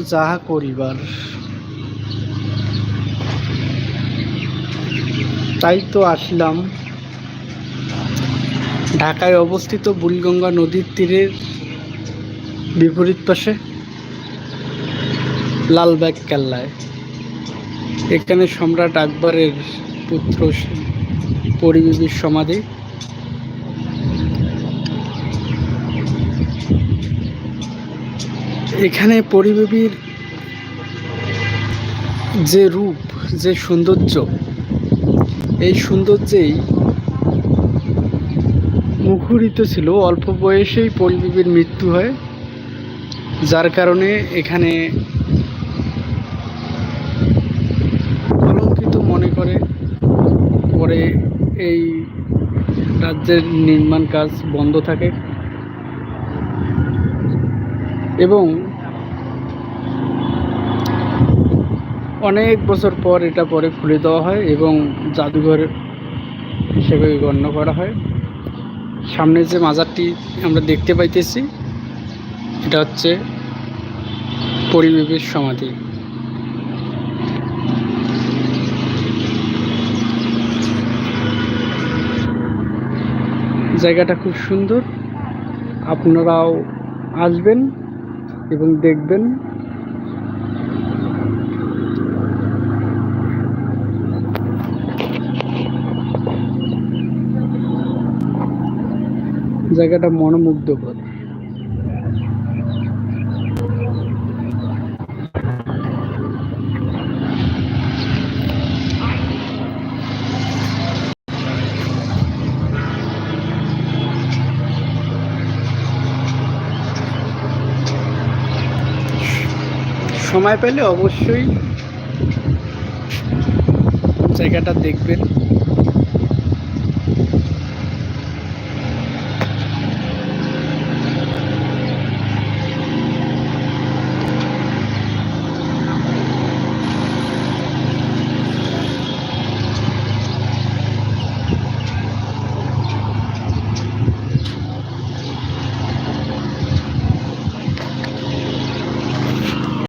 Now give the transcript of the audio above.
যাহা করিবার। তাই তো আসলাম। ঢাকায় অবস্থিত বুড়িগঙ্গা নদীর তীরের বিপরীত পাশে লালবাগ কেল্লায়। এখানে সম্রাট আকবরের পুত্র পরিবেবীর সমাধি। এখানে পরিবেবীর যে রূপ, যে সৌন্দর্য, এই সৌন্দর্যেই মুখরিত ছিল। অল্প বয়সেই পরিবেবীর মৃত্যু হয়, যার কারণে এখানে কলঙ্কিত মনে করে। পরে এই রাজ্যের নির্মাণ কাজ বন্ধ থাকে। এবং অনেক বছর পর এটা পরে খুলে দেওয়া হয় এবং জাদুঘর হিসেবে গণ্য করা হয়। সামনে যে মাজারটি আমরা দেখতে পাইতেছি, এটা হচ্ছে পরিবেবের সমাধি। জায়গাটা খুব সুন্দর। আপনারাও আসবেন এবং দেখবেন। জায়গাটা মনোমুগ্ধকর। সময় পেলে অবশ্যই জায়গাটা দেখবেন।